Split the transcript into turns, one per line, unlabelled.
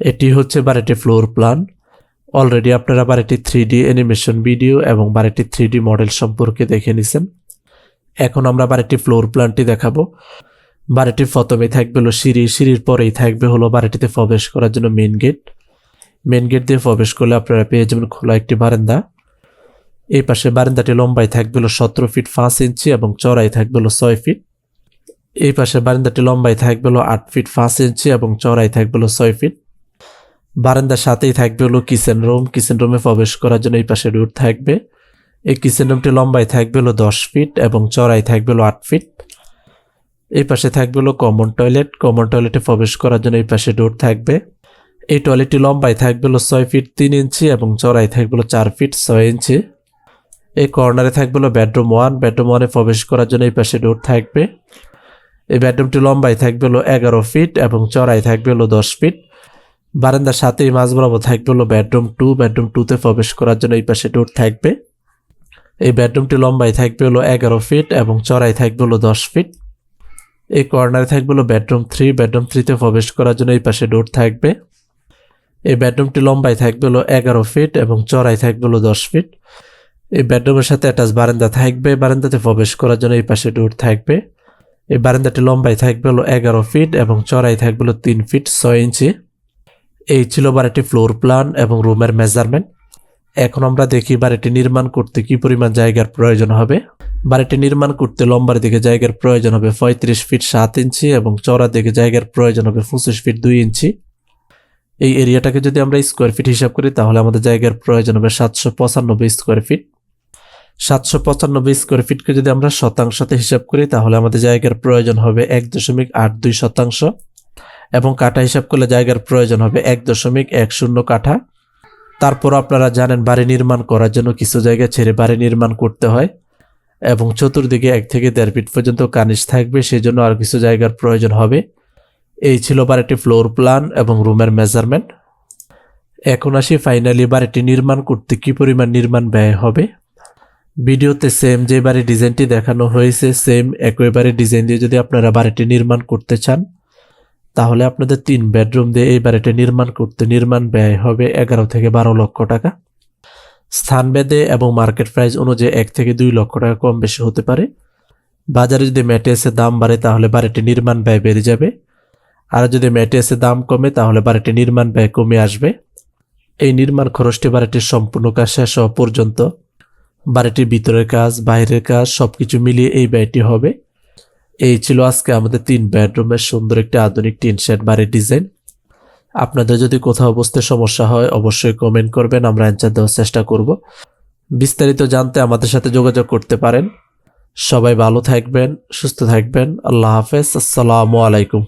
এটি হচ্ছে বাড়িটি ফ্লোর প্ল্যান। অলরেডি আপনারা বাড়িটি থ্রি ডি অ্যানিমেশন ভিডিও এবং বাড়িটি থ্রি ডি মডেল সম্পর্কে দেখে নিছেন। এখন আমরা বাড়িটি ফ্লোর প্ল্যানটি দেখাবো। বাড়িটির প্রথমেই থাকবে হলো সিঁড়ি। সিঁড়ির পরেই থাকবে হলো বাড়িটিতে প্রবেশ করার জন্য মেন গেট মেন গেট দিয়ে প্রবেশ করলে আপনারা পেয়ে যাবেন খোলা একটি বারান্দা। এই পাশে বারান্দাটি লম্বায় থাকবে হলো সতেরো ফিট পাঁচ ইঞ্চি এবং চড়াই থাকবে হলো ছয় ফিট এই পাশে বারান্দাটি লম্বায় থাকবে হলো আট ফিট পাঁচ ইঞ্চি এবং চড়াই থাকবে হলো ছয় ফিট বারান্দার সাথেই থাকবে হলো কিচেন রুম। কিচেন রুমে প্রবেশ করার জন্য এই পাশে রুট থাকবে। এই কিচেন রুমটি লম্বায় থাকবে হলো দশ ফিট এবং চড়াই থাকবে হলো আট ফিট। এই পাশে থাকবে হলো কমন টয়লেট কমন টয়লেটে প্রবেশ করার জন্য এই পাশে ডোর থাকবে। এই টয়লেটটি লম্বায় থাকবে হলো ছয় ফিট তিন ইঞ্চি এবং চড়াই থাকবে হলো চার ফিট ছয় ইঞ্চি। এই কর্নারে থাকবে হলো বেডরুম ওয়ান বেডরুম ওয়ানে প্রবেশ করার জন্য এই পাশে ডোর থাকবে। এই বেডরুমটি লম্বায় থাকবে হলো এগারো ফিট এবং চড়াই থাকবে হলো দশ ফিট। বারান্দার সাথেই মাঝ বরাবর থাকবে হলো বেডরুম টু বেডরুম টুতে প্রবেশ করার জন্য এই পাশে ডোর থাকবে। এই বেডরুমটি লম্বায় থাকবে হলো এগারো ফিট এবং চড়াই থাকবে হলো দশ ফিট এই কর্নারে থাকবে হলো বেডরুম থ্রি বেডরুম থ্রিতে প্রবেশ করার জন্য এই পাশে ডোর থাকবে। এই বেডরুমটি লম্বায় থাকবে হলো এগারো ফিট এবং চড়াই থাকবে হলো দশ ফিট এই বেডরুমের সাথে অ্যাটাচ বারান্দা থাকবে, বারান্দাতে প্রবেশ করার জন্য এই পাশে ডোর থাকবে। এই বারান্দাটি লম্বায় থাকবে হলো এগারো ফিট এবং চড়াই থাকবে হলো তিন ফিট ছয় ইঞ্চি। এই ছিল বাড়িটি ফ্লোর প্ল্যান এবং রুমের মেজারমেন্ট এখন আমরা দেখি বাড়িটি নির্মাণ করতে কি পরিমাণ জায়গার প্রয়োজন হবে। বাড়িটি নির্মাণ করতে লম্বার দিকে জায়গার প্রয়োজন হবে পঁয়ত্রিশ ফিট সাত ইঞ্চি এবং চওড়ার দিকে জায়গার প্রয়োজন হবে পঁচিশ ফিট দুই ইঞ্চি। এই এরিয়াটাকে যদি আমরা স্কোয়ার ফিট হিসাব করি, তাহলে আমাদের জায়গার প্রয়োজন হবে সাতশো পঁচানব্বই স্কোয়ার ফিট সাতশো পঁচানব্বই স্কোয়ার ফিটকে যদি আমরা শতাংশতে হিসাব করি, তাহলে আমাদের জায়গার প্রয়োজন হবে এক দশমিক আট দুই শতাংশ। এবং কাঠা হিসাব করলে জায়গার প্রয়োজন হবে এক দশমিক এক শূন্য কাঠা তারপর আপনারা জানেন বাড়ি নির্মাণ করার জন্য কিছু জায়গা ছেড়ে বাড়ি নির্মাণ করতে হয় এবং চতুর্দিকে এক থেকে দেড় ফিট পর্যন্ত কানিস থাকবে সেই জন্য আর কিছু জায়গার প্রয়োজন হবে। এই ছিল বাড়িটি ফ্লোর প্ল্যান এবং রুমের মেজারমেন্ট। এখন আসি ফাইনালি বাড়িটি নির্মাণ করতে কি পরিমাণ নির্মাণ ব্যয় হবে। ভিডিওতে সেম যে বাড়ির ডিজাইনটি দেখানো হয়েছে সেম একই বাড়ির ডিজাইন দিয়ে যদি আপনারা বাড়িটি নির্মাণ করতে চান তাহলে আপনাদের তিন বেডরুম দিয়ে এই বাড়িটি নির্মাণ করতে নির্মাণ ব্যয় হবে এগারো থেকে বারো লক্ষ টাকা। স্থান স্থানভেদে এবং মার্কেট প্রাইস অনুযায়ী এক থেকে দুই লক্ষ টাকা কম বেশি হতে পারে। বাজারে যদি ম্যাটেরিয়ালসের দাম বাড়ে, তাহলে বাড়িটি নির্মাণ ব্যয় বেড়ে যাবে। আর যদি ম্যাটেরিয়ালসের দাম কমে, তাহলে বাড়িটি নির্মাণ ব্যয় কমে আসবে। এই নির্মাণ খরচটি বাড়িটির সম্পূর্ণ কাজ শেষ হওয়া পর্যন্ত। বাড়িটির ভিতরের কাজ, বাইরের কাজ সব কিছু মিলিয়ে এই ব্যয়টি হবে। এই ছিল আজকে আমাদের তিন বেডরুমের সুন্দর একটি আধুনিক টিন শেড বাড়ির ডিজাইন। আপনাদের যদি কোথাও বসতে সমস্যা হয়, অবশ্যই কমেন্ট করবেন, আমরা অ্যান্সার দেওয়ার চেষ্টা করব। বিস্তারিত জানতে আমাদের সাথে যোগাযোগ করতে পারেন। সবাই ভালো থাকবেন, সুস্থ থাকবেন। আল্লাহ হাফেজ, আসসালামু আলাইকুম।